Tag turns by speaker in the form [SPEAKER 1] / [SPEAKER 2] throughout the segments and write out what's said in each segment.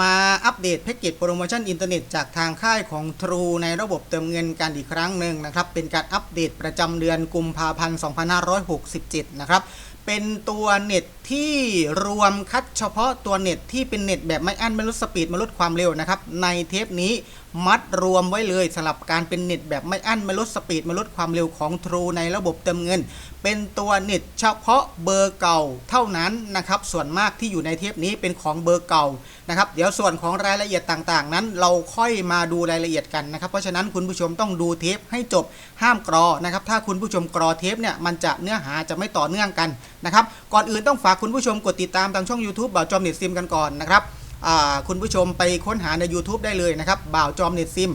[SPEAKER 1] มาอัปเดตแพ็กเกจโปรโมชั่นอินเทอร์เน็ตจากทางค่ายของ True ในระบบเติมเงินกันอีกครั้งหนึ่งนะครับ เป็นการอัปเดตประจำเดือนกุมภาพันธ์ 2567 นะครับ เป็นตัวเน็ตที่รวมคัดเฉพาะตัวเน็ตที่เป็นเน็ตแบบไม่อั้นไม่ลดสปีดไม่ลดความเร็วนะครับ ในเทปนี้ มัดรวมไว้เลยสำหรับการเป็นเน็ตแบบไม่อั้นไม่ลดสปีดไม่ลดความเร็วของ True ในระบบเติมเงิน เป็นตัวเน็ตเฉพาะเบอร์เก่าเท่านั้นนะครับส่วนมากที่อยู่ในเทปนี้เป็นของเบอร์เก่านะครับเดี๋ยวส่วนของรายละเอียดต่างๆ นั้นเราค่อยมาดูรายละเอียดกันนะครับเพราะฉะนั้นคุณผู้ชมต้องดูเทปให้จบห้ามกรอนะครับถ้าคุณผู้ชมกรอเทปเนี่ยมันจะเนื้อหาจะไม่ต่อเนื่องกันนะครับก่อนอื่นต้องฝากคุณผู้ชมกดติดตามทางช่อง YouTube บ่าวจอมเน็ตซิมกันก่อนนะครับ คุณผู้ชมไปค้นหาใน YouTube ได้เลยนะครับบ่าวจอมเน็ตซิม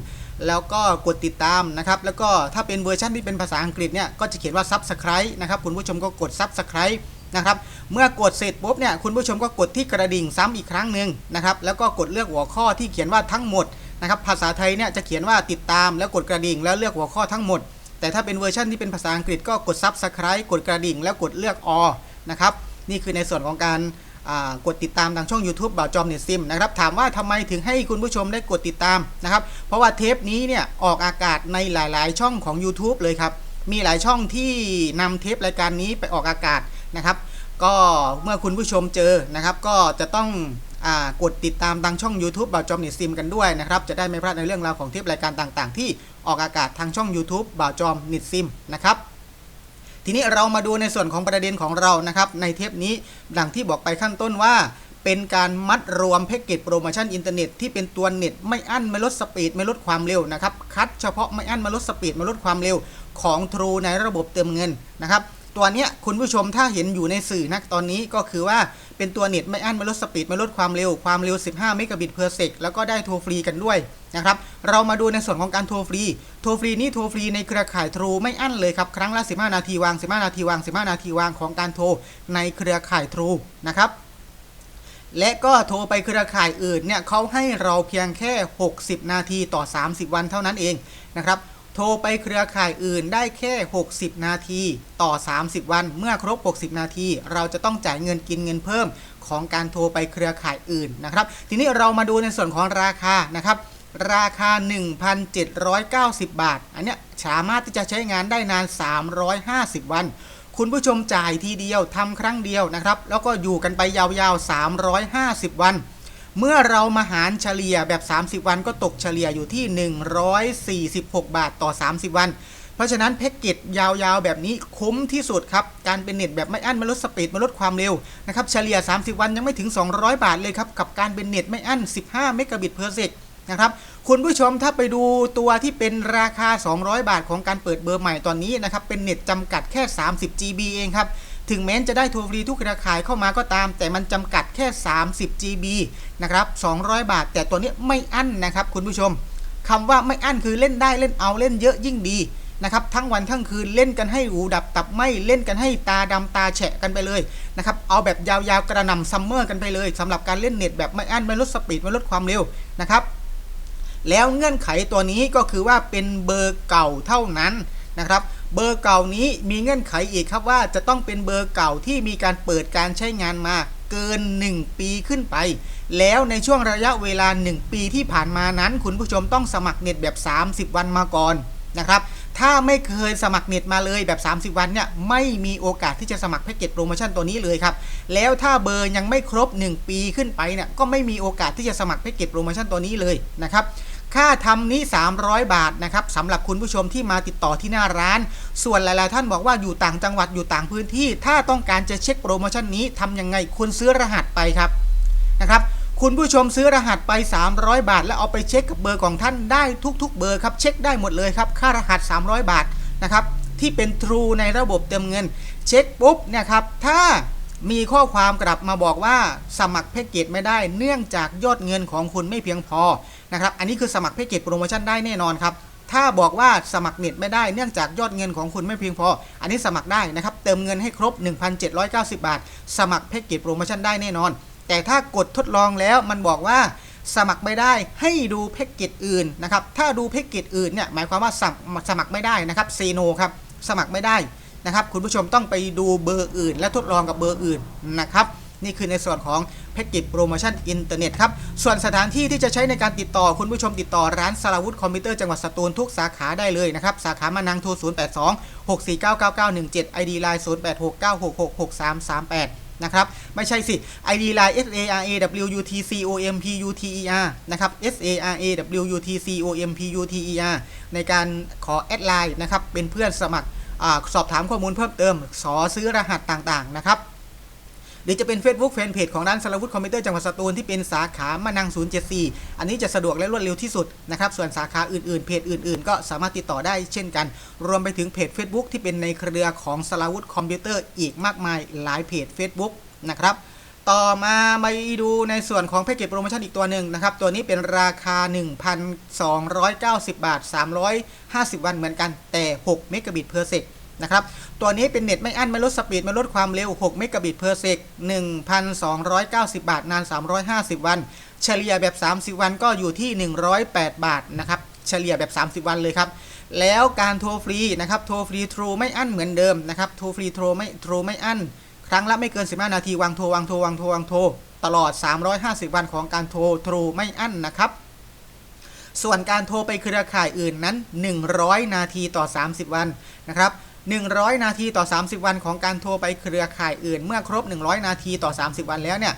[SPEAKER 1] แล้วก็กดติดตามนะครับแล้วก็ถ้าเป็นเวอร์ชันที่เป็นภาษาอังกฤษเนี่ยก็จะเขียนว่า Subscribe นะครับคุณผู้ชมก็กด Subscribe นะครับเมื่อกดเสร็จปุ๊บเนี่ยคุณผู้ชมก็กดที่กระดิ่งซ้ำอีกครั้งหนึ่งนะครับแล้วก็กดเลือกหัวข้อที่เขียนว่าทั้งหมดนะครับภาษาไทยเนี่ยจะเขียนว่าติดตามแล้วกดกระดิ่งแล้วเลือกหัวข้อทั้งหมด แต่ถ้าเป็นเวอร์ชันที่เป็นภาษาอังกฤษก็กด Subscribe กดกระดิ่ง แล้วกดเลือก all นะครับนี่คือในส่วนของการ กดติดตามทางช่อง YouTube บ่าวจอมเน็ตซิมนะครับถามว่าทำไมถึงให้คุณผู้ชมได้กดติดตามนะครับ เพราะว่าเทปนี้เนี่ยออกอากาศในหลาย ๆ ช่องของ YouTube เลยครับ มีหลายช่องที่นำเทปรายการนี้ไปออกอากาศนะครับ ก็เมื่อคุณผู้ชมเจอนะครับ ก็จะต้องกดติดตามทางช่อง YouTube บ่าวจอมเน็ตซิมกันด้วยนะครับจะได้ไม่พลาดในเรื่องราวของเทปรายการต่าง ๆ ที่ออกอากาศทางช่อง YouTube บ่าวจอมเน็ตซิมนะครับ ทีนี้เรามาดูในส่วนของประเด็นของเรานะครับในเทปนี้ดังที่บอกไปขั้นต้นว่า เป็นการมัดรวมแพ็กเกจโปรโมชั่นอินเทอร์เน็ตที่เป็นตัวเน็ตไม่อั้นไม่ลดสปีดไม่ลดความเร็วนะครับคัดเฉพาะไม่อั้นไม่ลดสปีดไม่ลดความเร็วของ True ในระบบเติมเงินนะครับ ตัวเนี้ยคุณผู้ชมถ้าเห็นอยู่ในสื่อนักตอนนี้ก็คือว่าเป็นตัวเน็ตไม่อั้นไม่ลดสปีดไม่ลดความเร็วความเร็ว 15 เมกะบิตเพอร์เซกแล้วก็ได้โทรฟรีกันด้วยนะครับเรามาดูในส่วนของการโทรฟรี โทรฟรีนี่โทรฟรีในเครือข่าย True ไม่อั้นเลยครับ ครั้งละ 15 นาทีวาง 15 นาทีวาง 15 นาทีวางของการโทรในเครือข่าย True นะครับและก็โทรไปเครือข่ายอื่นเนี่ยเขาให้เราเพียงแค่ 60 นาทีต่อ 30 วันเท่านั้นเองนะครับ ทรไปเครือข่ายอื่นได้แค่ 60 นาที ต่อ 30 วัน เมื่อครบ 60 นาที เราจะต้องจ่ายเงินกินเงินเพิ่มของการโทรไปเครือข่ายอื่นนะครับ ทีนี้เรามาดูในส่วนของราคานะครับ ราคา 1,790 บาท อันเนี้ยสามารถที่จะใช้งานได้นาน 350 วัน คุณผู้ชมจ่ายทีเดียวทำครั้งเดียวนะครับ แล้วก็อยู่กันไปยาวๆ 350 วัน เมื่อเรามาหารเฉลี่ยแบบ 30 วันก็ตกเฉลี่ยอยู่ที่ 146 บาทต่อ 30 วัน เพราะฉะนั้นแพ็กเกจยาวๆ แบบนี้คุ้มที่สุดครับ การเป็นเน็ตแบบไม่อั้นม่ลดสปีดม่ลดความเร็วนะครับเฉลี่ย 30 วันยังไม่ถึง 200 บาทเลยครับกับการเป็นเน็ตไม่อั้น 15 เมกะบิตเพอร์เซกนะครับคุณผู้ชมถ้าไปดูตัวที่เป็นราคา 200 บาทของการเปิดเบอร์ใหม่ตอนนี้นะครับเป็นเน็ตจำกัดแค่ 30 GB เองครับ ถึงแม้จะได้โทรฟรีทุกเครือข่ายเข้ามาก็ตาม แต่มันจำกัดแค่ 30 GB นะครับ 200 บาท แต่ตัวนี้ไม่อั้นนะครับ คุณผู้ชมคำว่าไม่อั้นคือเล่นได้เล่นเอาเล่นเยอะยิ่งดีนะครับทั้งวันทั้งคืนเล่นกันให้หูดับตับไหมเล่นกันให้ตาดำตาแฉะกันไปเลยนะครับเอาแบบยาวๆกระหน่ำซัมเมอร์กันไปเลยสำหรับการเล่นเน็ตแบบไม่อั้นไม่ลดสปีดไม่ลดความเร็วนะครับแล้วเงื่อนไขตัวนี้ก็คือว่าเป็นเบอร์เก่าเท่านั้น นะครับ เบอร์เก่านี้มีเงื่อนไขอีกครับว่าจะต้องเป็นเบอร์เก่าที่มีการเปิดการใช้งานมาเกิน 1 ปีขึ้นไป แล้วในช่วงระยะเวลา 1 ปีที่ผ่านมานั้น คุณผู้ชมต้องสมัครเน็ตแบบ 30 วันมาก่อนนะครับ ถ้าไม่เคยสมัครเน็ตมาเลยแบบ 30 วันเนี่ยไม่มีโอกาสที่จะสมัครแพ็กเกจโปรโมชั่นตัวนี้เลยครับ แล้วถ้าเบอร์ยังไม่ครบ 1 ปีขึ้นไปเนี่ยก็ไม่มีโอกาสที่จะสมัครแพ็กเกจโปรโมชั่นตัวนี้เลยนะครับ ค่าทำนี้ 300 บาทนะครับสำหรับคุณผู้ชมที่มาติดต่อที่หน้าร้าน ส่วนหลาย ๆ ท่านบอกว่าอยู่ต่างจังหวัดอยู่ต่างพื้นที่ ถ้าต้องการจะเช็คโปรโมชั่นนี้ทำยังไงคุณซื้อรหัสไปครับนะครับ คุณผู้ชมซื้อรหัสไป 300 บาท แล้วเอาไปเช็คกับเบอร์ของท่านได้ทุก ๆ เบอร์ครับเช็คได้หมดเลยครับค่ารหัส 300 บาทนะครับที่เป็น True ในระบบเติมเงิน เช็คปุ๊บเนี่ยครับถ้ามีข้อความกลับมาบอกว่าสมัครแพ็กเกจไม่ได้ เนื่องจากยอดเงินของคุณไม่เพียงพอ นะครับ อันนี้คือสมัครแพ็กเกจโปรโมชั่นได้แน่นอนครับ ถ้าบอกว่าสมัครเน็ตไม่ได้เนื่องจากยอดเงินของคุณไม่เพียงพอ อันนี้สมัครได้นะครับ เติมเงินให้ครบ 1,790 บาท สมัครแพ็กเกจโปรโมชั่นได้แน่นอน แต่ถ้ากดทดลองแล้วมันบอกว่าสมัครไม่ได้ให้ดูแพ็กเกจอื่นนะครับ ถ้าดูแพ็กเกจอื่นเนี่ยหมายความว่าสมัครสมัครไม่ได้นะครับซีโนครับสมัครไม่ได้นะครับ คุณผู้ชมต้องไปดูเบอร์อื่น และทดลองกับเบอร์อื่นนะครับ นี่คือในส่วนของ แพ็กเกจโปรโมชั่นอินเทอร์เน็ตครับ ส่วนสถานที่ที่จะใช้ในการติดต่อคุณผู้ชมติดต่อร้านสรวุธคอมพิวเตอร์จังหวัดสตูลทุกสาขาได้เลยนะครับ สาขามานังโทร 082 6499917 ID Line 0869666338นะครับไม่ใช่สิ ID Line S A R A W U T C O M P U T E R นะครับ S A R A W U T C O M P U T E R ในการขอแอดไลน์นะครับ เป็นเพื่อนสมัครอสอบถามข้อมูลเพิ่มเติม สอซื้อรหัสต่างๆ นะครับ หรือจะเป็น Facebook Fanpage ของร้านสารวุฒิคอมพิวเตอร์จังหวัดสตูลที่เป็นสาขามานัง 074 อันนี้จะสะดวกและรวดเร็วที่สุดนะครับส่วนสาขาอื่นๆ เพจอื่น ๆ ก็สามารถติดต่อได้เช่นกัน รวมไปถึงเพจ Facebook ที่เป็นในเครือของสารวุฒิคอมพิวเตอร์อีกมากมายหลายเพจ Facebook นะครับต่อมามาดูในส่วนของแพ็กเกจโปรโมชั่นอีกตัวหนึ่งนะครับ ตัวนี้เป็นราคา 1,290 บาท 350 วันเหมือนกันแต่ 6 เมกะบิตเพอร์เซก นะครับ ตัวนี้เป็นเน็ตไม่อั้น ไม่ลดสปีด ไม่ลดความเร็ว 6 เมกะบิตเพอร์เซก1,290 บาท นาน 350 วัน เฉลี่ยแบบ 30 วันก็อยู่ที่ 108 บาทนะครับ เฉลี่ยแบบ 30 วันเลยครับ แล้วการโทรฟรีนะครับ โทรฟรีทรูไม่อั้นเหมือนเดิมนะครับ โทรฟรีทรไม่โทรไม่อั้น ครั้งละไม่เกิน 15 นาที วางโทรวางโทรวางโทรวางโทร ตลอด 350 วันของการโทรทรูไม่อั้นนะครับส่วนการโทรไปเครือข่ายอื่นนั้น 100 นาทีต่อ 30 วันนะครับ 100 นาทีต่อ 30 วันของการโทรไปเครือข่ายอื่น เมื่อครบ 100 นาทีต่อ 30 วันแล้วเนี่ย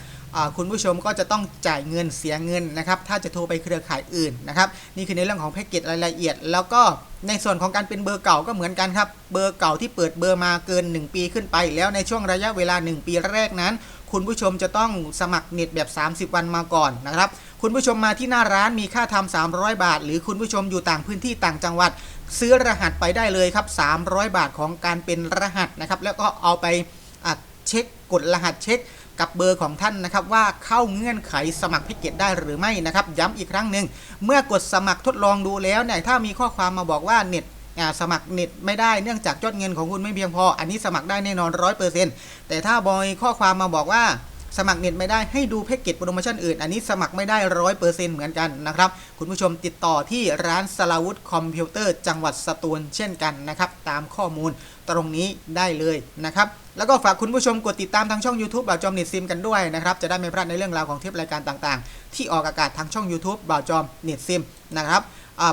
[SPEAKER 1] คุณผู้ชมก็จะต้องจ่ายเงินเสียเงินนะครับ ถ้าจะโทรไปเครือข่ายอื่นนะครับ นี่คือในเรื่องของแพ็กเกจรายละเอียด แล้วก็ในส่วนของการเป็นเบอร์เก่าก็เหมือนกันครับ เบอร์เก่าที่เปิดเบอร์มาเกิน 1 ปีขึ้นไป แล้วในช่วงระยะเวลา 1 ปีแรกนั้น คุณผู้ชมจะต้องสมัครเน็ตแบบ 30 วันมาก่อนนะครับ คุณผู้ชมมาที่หน้าร้านมีค่าทำ300 บาท หรือคุณผู้ชมอยู่ต่างพื้นที่ต่างจังหวัด ซื้อรหัสไปได้เลยครับ 300 บาทของการเป็นรหัสนะครับ แล้วก็เอาไปเช็คกดรหัสเช็คกับเบอร์ของท่านนะครับว่าเข้าเงื่อนไขสมัครแพ็กเกจได้หรือไม่นะครับ ย้ำอีกครั้งหนึ่งเมื่อกดสมัครทดลองดูแล้วเนี่ยถ้ามีข้อความมาบอกว่าเน็ต สมัครเน็ตไม่ได้เนื่องจากยอดเงินของคุณไม่เพียงพอ อันนี้สมัครได้แน่นอน100%แต่ถ้าบอยข้อความมาบอกว่าสมัครเน็ตไม่ได้ให้ดูแพ็กเกจโปรโมชั่นอื่น อันนี้สมัครไม่ได้ร้อยเปอร์เซ็นต์เหมือนกันนะครับ คุณผู้ชมติดต่อที่ร้านสลาวุธคอมพิวเตอร์จังหวัดสตูลเช่นกันนะครับ ตามข้อมูลตรงนี้ได้เลยนะครับ แล้วก็ฝากคุณผู้ชมกดติดตามทางช่อง YouTube บ่าวจอมเน็ตซิมกันด้วยนะครับ จะได้ไม่พลาดในเรื่องราวของเทปรายการต่างๆ ที่ออกอากาศทางช่อง YouTube บ่าวจอมเน็ตซิมนะครับ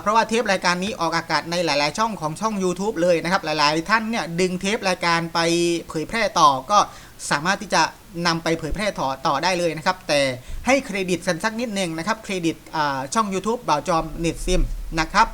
[SPEAKER 1] เพราะว่าเทปรายการนี้ออกอากาศในหลาย ๆ ช่องของช่อง YouTube เลยนะครับ หลาย ๆ ท่านเนี่ยดึงเทปรายการไปเผยแพร่ต่อก็สามารถที่จะนำไปเผยแพร่ต่อต่อได้เลยนะครับ แต่ให้เครดิตสันสักนิดหนึ่งนะครับ เครดิตช่อง YouTube บ่าวจอมเน็ตซิมนะครับ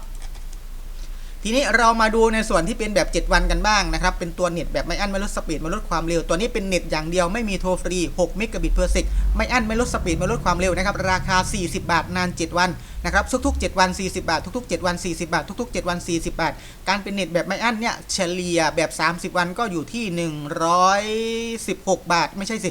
[SPEAKER 1] ทีนี้เรามาดูในส่วนที่เป็นแบบ 7 วันกันบ้างนะครับ เป็นตัวเน็ตแบบไม่อั้นไม่ลดสปีดไม่ลดความเร็ว ตัวนี้เป็นเน็ตอย่างเดียวไม่มีโทรฟรี6เมกะบิตเพอร์เซกไม่อั้นไม่ลดสปีดไม่ลดความเร็วนะครับราคา 40 บาทนาน 7 วันนะครับทุกๆ 7 วัน 40 บาท ทุกๆ 7 วัน 40 บาท ทุกๆ 7 วัน 40 บาท การเป็นเน็ตแบบไม่อั้นเนี่ยเฉลี่ยแบบ 30 วันก็อยู่ที่ 116 บาท ไม่ใช่สิ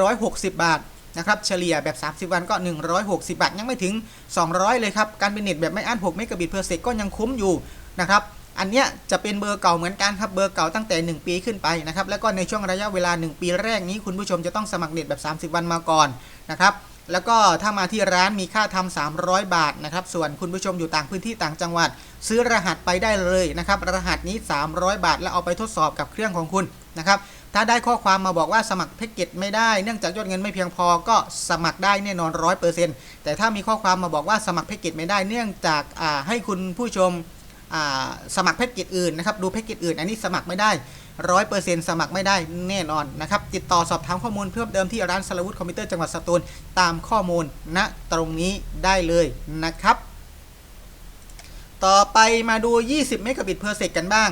[SPEAKER 1] 160 บาทนะครับเฉลี่ยแบบ 30 วันก็ 160 บาท ยังไม่ถึง 200 เลยครับ การเป็นเน็ตแบบไม่อั้น 6 เมกะบิตเพอร์เซกก็ยังคุ้มอยู่ นะครับ อันเนี้ยจะเป็นเบอร์เก่าเหมือนกันครับ เบอร์เก่าตั้งแต่ 1 ปีขึ้นไปนะครับ แล้วก็ในช่วงระยะเวลา 1 ปีแรกนี้คุณผู้ชมจะต้องสมัครเน็ตแบบ 30 วันมาก่อนนะครับแล้วก็ถ้ามาที่ร้านมีค่าทำ300 บาทนะครับ ส่วนคุณผู้ชมอยู่ต่างพื้นที่ต่างจังหวัด ซื้อรหัสไปได้เลยนะครับ รหัสนี้ 300 บาท แล้วเอาไปทดสอบกับเครื่องของคุณนะครับ ถ้าได้ข้อความมาบอกว่าสมัครแพ็กเกจไม่ได้ เนื่องจากยอดเงินไม่เพียงพอก็สมัครได้แน่นอน100%แต่ถ้ามีข้อความมาบอกว่าสมัครแพ็กเกจไม่ได้ เนื่องจากให้คุณผู้ชม สมัครแพ็กเกจอื่นนะครับดูแพ็กเกจอื่น อันนี้สมัครไม่ได้100%สมัครไม่ได้แน่นอนนะครับ ติดต่อสอบถามข้อมูลเพิ่มเติมที่ร้านสลาวุธคอมพิวเตอร์จังหวัดสตูลตามข้อมูลณตรงนี้ได้เลยนะครับ ต่อไปมาดู 20 เมกะบิตเพอร์เซกกันบ้าง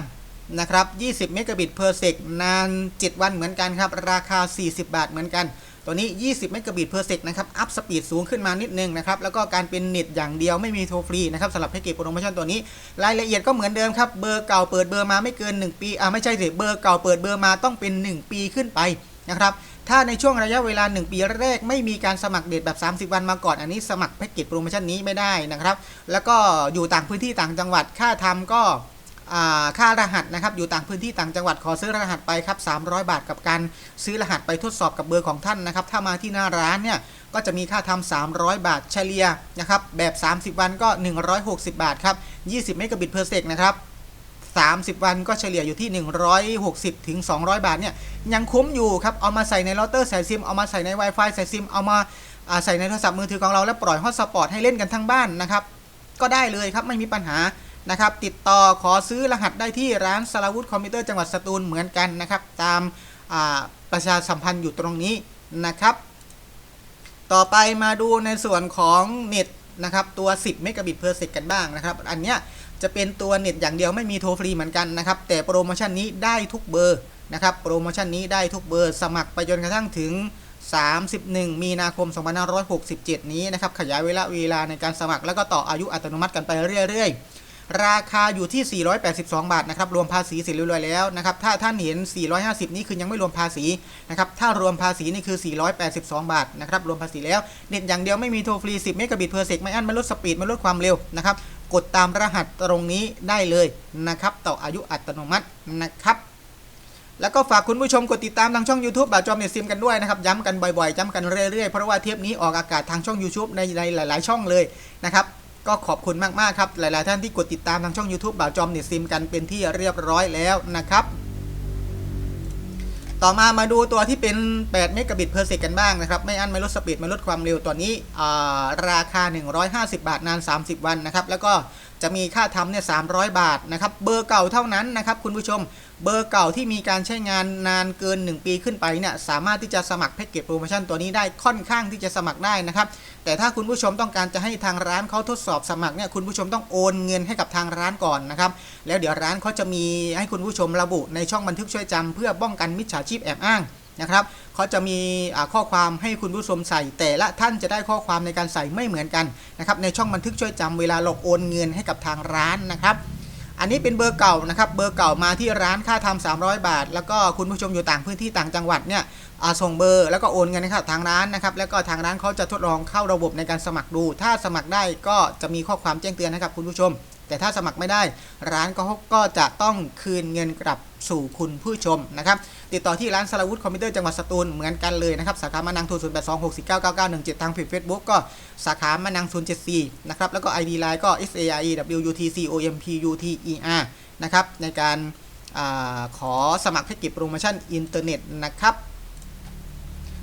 [SPEAKER 1] นะครับ 20 เมกะบิตเพอร์เซกนาน 7 วันเหมือนกันครับ ราคา 40 บาทเหมือนกัน ตัวนี้ 20 เมกะบิตเพอร์เซกนะครับ อัพสปีดสูงขึ้นมานิดนึงนะครับ แล้วก็การเป็นเน็ตอย่างเดียวไม่มีโทรฟรีนะครับสำหรับแพ็กเกจโปรโมชั่นตัวนี้ รายละเอียดก็เหมือนเดิมครับ เบอร์เก่าเปิดเบอร์มาไม่เกิน 1 ปี อ่าไม่ใช่สิ เบอร์เก่าเปิดเบอร์มาต้องเป็น 1 ปีขึ้นไปนะครับ ถ้าในช่วงระยะเวลา 1 ปีแรกไม่มีการสมัครเดทแบบ 30 วันมาก่อน อันนี้สมัครแพ็กเกจโปรโมชั่นนี้ไม่ได้นะครับ แล้วก็อยู่ต่างพื้นที่ต่างจังหวัด ค่าทำก็ ค่ารหัสนะครับอยู่ต่างพื้นที่ต่างจังหวัดขอซื้อรหัสไปครับ300 บาทกับการซื้อรหัสไปทดสอบกับเบอร์ของท่านนะครับถ้ามาที่หน้าร้านเนี่ยก็จะมีค่าทำ300 บาทเฉลี่ยนะครับแบบ 30 วันก็ 160 บาทครับ20เมกะบิตเพอร์เซกนะครับ30 วันก็เฉลี่ยอยู่ที่ 160 ถึง 200 บาทเนี่ยยังคุ้มอยู่ครับ เอามาใส่ในเราเตอร์ใส่ซิม เอามาใส่ใน Wi-Fi ใส่ซิม เอามาอ่าใส่ในโทรศัพท์มือถือของเราแล้วปล่อยฮอตสปอตให้เล่นกันทั้งบ้านนะครับ ก็ได้เลยครับไม่มีปัญหา นะครับติดต่อขอซื้อรหัสได้ที่ร้านสาวุฒคอมพิวเตอร์จังหวัดสตูลเหมือนกันนะครับตามาประชาสัมพันธ์อยู่ตรงนี้นะครับ ต่อไปมาดูในส่วนของเน็ตนะครับตัว 10 เมกะบิตเพอร์เซกกันบ้างนะครับ อันเนี้ยจะเป็นตัวเน็ตอย่างเดียวไม่มีโทรฟรีเหมือนกันนะครับ แต่โปรโมชั่นนี้ได้ทุกเบอร์นะครับ โปรโมชั่นนี้ได้ทุกเบอร์ สมัครไปจนกระทั่งถึง 31 มีนาคม 2567 นี้นะครับ ขยายเวลาเวลาในการสมัครแล้วก็ต่ออายุอัตโนมัติกันไปเรื่อยๆ ราคาอยู่ที่ 482 บาทนะครับรวมภาษีเสร็จเรียบร้อยแล้วนะครับถ้าท่านเห็น 450 นี่คือยังไม่รวมภาษีนะครับถ้ารวมภาษีนี่คือ 482 บาทนะครับรวมภาษีแล้วเน็ตอย่างเดียวไม่มีโทรฟรี 10 เมกะบิตเพอร์เซกไม่อั้นไม่ลดสปีดไม่ลดความเร็วนะครับกดตามรหัสตรงนี้ได้เลยนะครับต่ออายุอัตโนมัตินะครับแล้วก็ฝากคุณผู้ชมกดติดตามทางช่อง YouTube บาจอมเน็ตซิมกันด้วยนะครับ ย้ำกันบ่อยๆ ย้ำกันเรื่อยๆ เพราะว่าเทปนี้ออกอากาศทางช่อง YouTube ในหลายๆ ช่องเลยนะครับ ก็ขอบคุณมากๆครับ หลาย ๆ ท่านที่กดติดตามทางช่อง YouTube บ่าวจอมเน็ตซิมกันเป็นที่เรียบร้อยแล้วนะครับ ต่อมามาดูตัวที่เป็น 8 เมกะบิตเพอร์เซกกันบ้างนะครับ ไม่อั้นไม่ลดสปีดไม่ลดความเร็วตัวนี้อ่าราคา 150 บาทนาน 30 วันนะครับ แล้วก็ จะมีค่าทำเนี่ย300บาทนะครับเบอร์เก่าเท่านั้นนะครับคุณผู้ชมเบอร์เก่าที่มีการใช้งานนานเกิน 1 ปีขึ้นไปเนี่ยสามารถที่จะสมัครแพ็กเกจโปรโมชั่นตัวนี้ได้ค่อนข้างที่จะสมัครได้นะครับแต่ถ้าคุณผู้ชมต้องการจะให้ทางร้านเขาทดสอบสมัครเนี่ยคุณผู้ชมต้องโอนเงินให้กับทางร้านก่อนนะครับแล้วเดี๋ยวร้านเขาจะมีให้คุณผู้ชมระบุในช่องบันทึกช่วยจำเพื่อป้องกันมิจฉาชีพแอบอ้าง นะครับเขาจะมีข้อความให้คุณผู้ชมใส่ แต่ละท่านจะได้ข้อความในการใส่ไม่เหมือนกันนะครับในช่องบันทึกช่วยจำเวลาเราโอนเงินให้กับทางร้านนะครับ อันนี้เป็นเบอร์เก่านะครับเบอร์เก่ามาที่ร้านค่าทำ300 บาท แล้วก็คุณผู้ชมอยู่ต่างพื้นที่ต่างจังหวัดเนี่ยส่งเบอร์แล้วก็โอนเงินให้กับทางร้านนะครับแล้วก็ทางร้านเขาจะทดลองเข้าระบบในการสมัครดู ถ้าสมัครได้ก็จะมีข้อความแจ้งเตือนนะครับคุณผู้ชม แต่ถ้าสมัครไม่ได้ ร้านก็ก็จะต้องคืนเงินกลับสู่คุณผู้ชมนะครับ ติดต่อที่ร้านสาวุฒคอมพิวเตอร์จังหวัดสตูลเหมือนกันเลยนะครับสาขามานังทูน0 8 2 6 4 9 9 9 1 7ทางเพจเฟซบุ๊กก็สาขามานัง0 7 4นะครับแล้วก็ไอดีไลน์ก็ S A i E W U T C O M P U T E R นะครับในการอขอสมัครแพ็กเกจโปรโมชั่นอินเทอร์เน็ตนะครับ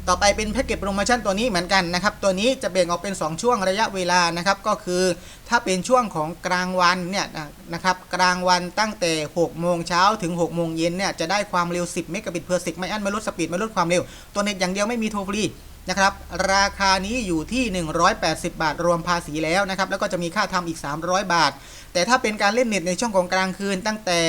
[SPEAKER 1] ต่อไปเป็นแพ็กเกจโปรโมชั่นตัวนี้เหมือนกันนะครับ ตัวนี้จะแบ่งออกเป็น 2 ช่วงระยะเวลานะครับ ก็คือถ้าเป็นช่วงของกลางวันเนี่ยนะครับ กลางวันตั้งแต่ 6 โมงเช้าถึง 6 โมงเย็นเนี่ยจะได้ความเร็ว 10 เมกะบิตเพอร์เซกไม่อั้นไม่ลดสปีดไม่ลดความเร็ว ตัวเน็ตอย่างเดียวไม่มีโทรฟรีนะครับราคานี้อยู่ที่ 180 บาท รวมภาษีแล้วนะครับแล้วก็จะมีค่าทำอีก 300 บาท แต่ถ้าเป็นการเล่นเน็ตในช่วงของกลางคืนตั้งแต่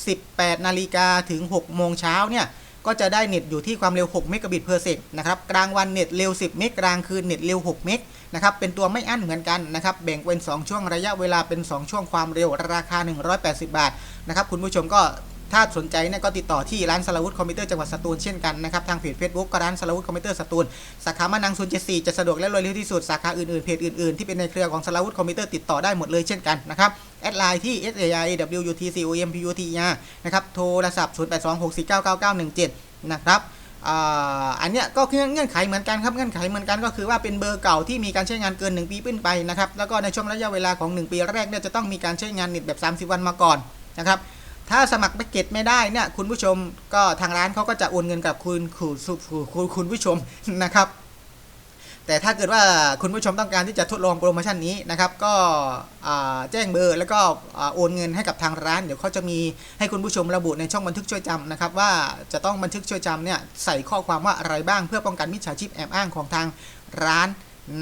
[SPEAKER 1] 18 นาฬิกาถึง 6 โมงเช้าเนี่ย ก็จะได้เน็ตอยู่ที่ความเร็ว 6 เมกะบิตเพอร์เซกนะครับ กลางวันเน็ตเร็ว 10 เมกกลางคืนเน็ตเร็ว 6 เมกนะครับ เป็นตัวไม่อั้นเหมือนกันนะครับ แบ่งเป็น 2 ช่วงระยะเวลาเป็น 2 ช่วงความเร็วราคา 180 บาทนะครับ คุณผู้ชมก็ ถ้าสนใจเนี่ยก็ติดต่อที่ร้านสลาวุฒคอมพิวเตอร์จังหวัดสตูลเช่นกันนะครับทางเพจ Facebook ก็ร้านสลาวุฒคอมพิวเตอร์สตูลสาขามานัง074จะสะดวกและรวดเร็วที่สุดสาขาอื่นๆเพจอื่นๆที่เป็นในเครือของสลาวุฒคอมพิวเตอร์ติดต่อได้หมดเลยเช่นกันนะครับแอดไลน์ที่ s a i w u t c o m p u t e r นะครับโทรศัพท์ 0 8 2 6 4 9 9 9 1 7 นะครับอันเนี้ยก็คือเงื่อนไขเหมือนกันครับเงื่อนไขเหมือนกันก็คือว่าเป็นเบอร์เก่าที่มีการใช้งานเกิน 1 ปีขึ้นไปนะครับแล้วก็ในช่วงระยะเวลาของ 1 ปีแรกเนี่ยจะต้องมีการใช้งานเน็ตแบบ 30 วันมาก่อนนะครับ ถ้าสมัครแพ็กเกจไม่ได้เนี่ยคุณผู้ชมก็ทางร้านเขาก็จะโอนเงินกับคุณคุณคุณคุณผู้ชมนะครับ แต่ถ้าเกิดว่าคุณผู้ชมต้องการที่จะทดลองโปรโมชั่นนี้นะครับ ก็แจ้งเบอร์แล้วก็โอนเงินให้กับทางร้าน เดี๋ยวเขาจะมีให้คุณผู้ชมระบุในช่องบันทึกช่วยจำนะครับว่าจะต้องบันทึกช่วยจำเนี่ยใส่ข้อความว่าอะไรบ้างเพื่อป้องกันมิจฉาชีพแอบอ้างของทางร้าน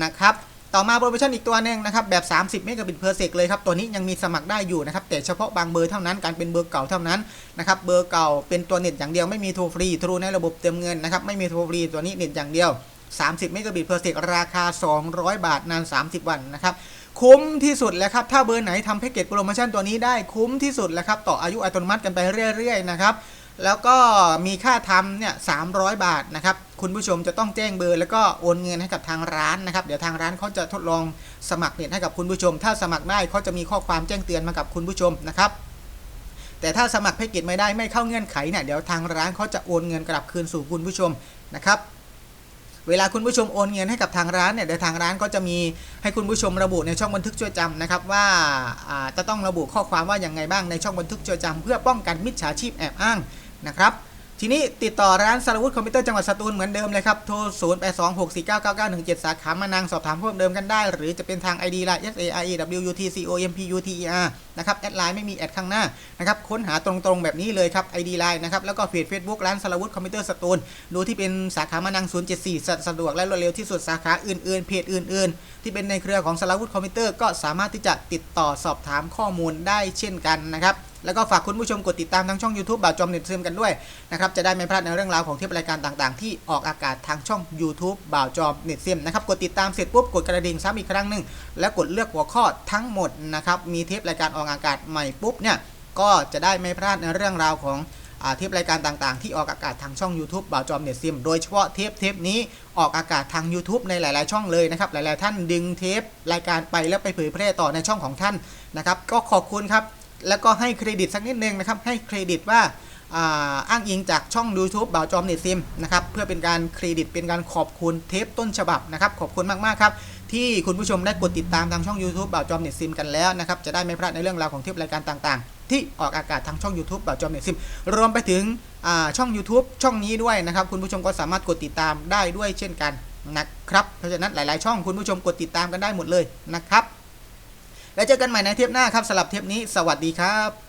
[SPEAKER 1] นะครับ ต่อมาโปรโมชั่นอีกตัวหนึ่งนะครับแบบ 30 เมกะบิตเพอร์เซกเลยครับ ตัวนี้ยังมีสมัครได้อยู่นะครับ แต่เฉพาะบางเบอร์เท่านั้น การเป็นเบอร์เก่าเท่านั้นนะครับเบอร์เก่าเป็นตัวเน็ตอย่างเดียวไม่มีโทรฟรีโทรในระบบเติมเงินนะครับไม่มีโทรฟรีตัวนี้เน็ตอย่างเดียว 30 เมกะบิตเพอร์เซกราคา 200 บาทนาน 30 วันนะครับคุ้มที่สุดแล้วครับถ้าเบอร์ไหนทำแพ็กเกจโปรโมชั่นตัวนี้ได้คุ้มที่สุดแล้วครับต่ออายุอัตโนมัติกันไปเรื่อยๆนะครับ แล้วก็มีค่าทำเนี่ย300บาทนะครับ คุณผู้ชมจะต้องแจ้งเบอร์ แล้วก็โอนเงินให้กับทางร้านนะครับ เดี๋ยวทางร้านเขาจะทดลองสมัครเน็ตให้กับคุณผู้ชม ถ้าสมัครได้เขาจะมีข้อความแจ้งเตือนมากับคุณผู้ชมนะครับ แต่ถ้าสมัครแพ็กเกจไม่ได้ไม่เข้าเงื่อนไขเนี่ยเดี๋ยวทางร้านเขาจะโอนเงินกลับคืนสู่คุณผู้ชมนะครับเวลาคุณผู้ชมโอนเงินให้กับทางร้านเนี่ยเดี๋ยวทางร้านก็จะมีให้คุณผู้ชมระบุในช่องบันทึกช่วยจำนะครับว่าอ่าจะต้องระบุข้อความว่าอย่างไงบ้างในช่องบันทึกช่วยจำเพื่อป้องกันมิจฉาชีพแอบอ้าง นะครับทีนี้ติดต่อร้านสารวุฒิคอมพิวเตอร์จังหวัดสตูลเหมือนเดิมเลยครับโทร 0 8 2 6 4 9 9 9 1 7 สาขามานางสอบถามเพิ่มเติมกันได้ หรือจะเป็นทาง ID ไลน์ S A R E W U T C O M P U T E R นะครับแอดไลน์ไม่มีแอดข้างหน้านะครับค้นหาตรงๆแบบนี้เลยครับ ID ไลน์นะครับแล้วก็เพจ Facebook ร้านสารวุฒิคอมพิวเตอร์สตูลดูที่เป็นสาขามานัง074สะสะดวกและรวดเร็วที่สุดสาขาอื่นๆเพจอื่น ๆ ที่เป็นในเครือของสารวุฒิคอมพิวเตอร์ก็สามารถที่จะติดต่อสอบถามข้อมูลได้เช่นกันนะครับ แล้วก็ฝากคุณผู้ชมกดติดตามทางช่อง YouTube บ่าวจอมเน็ตซึมกันด้วยนะครับจะได้ไม่พลาดในเรื่องราวของเทปรายการต่างๆ ที่ออกอากาศทางช่อง YouTube บ่าวจอมเน็ตซึมนะครับกดติดตามเสร็จปุ๊บกดกระดิ่งซ้ำอีกครั้งหนึ่งแล้วกดเลือกหัวข้อทั้งหมดนะครับมีเทปรายการออกอากาศใหม่ปุ๊บเนี่ยก็จะได้ไม่พลาดในเรื่องราวของอเทปรายการต่างๆ ที่ออกอากาศทางช่อง YouTube บ่าวจอมเน็ตซิมโดยเฉพาะเทปเทปนี้ออกอากาศทาง YouTube ในหลาย ๆ ช่องเลยนะครับ หลาย ๆ ท่านดึงเทปรายการไปแล้วไปเผยแพร่ต่อในช่องของท่านนะครับ ก็ขอบคุณครับ แล้วก็ให้เครดิตสักนิดนึงนะครับ ให้เครดิตว่าอ้างอิงจากช่อง YouTube บ่าวจอมเน็ตซิมนะครับเพื่อเป็นการเครดิตเป็นการขอบคุณเทปต้นฉบับนะครับ ขอบคุณมากๆครับ ที่คุณผู้ชมได้กดติดตามทางช่อง YouTube บ่าวจอมเน็ตซิมกันแล้วนะครับจะได้ไม่พลาดในเรื่องราวของเทปรายการต่างๆ ที่ออกอากาศทางช่อง YouTube บ่าวจอมเน็ตซิมรวมไปถึงช่อง YouTube ช่องนี้ด้วยนะครับ คุณผู้ชมก็สามารถกดติดตามได้ด้วยเช่นกันนะครับเพราะฉะนั้นหลาย ๆ ช่องคุณผู้ชมกดติดตามกันได้หมดเลยนะครับ แล้วเจอกันใหม่ในเทปหน้าครับสำหรับเทปนี้สวัสดีครับ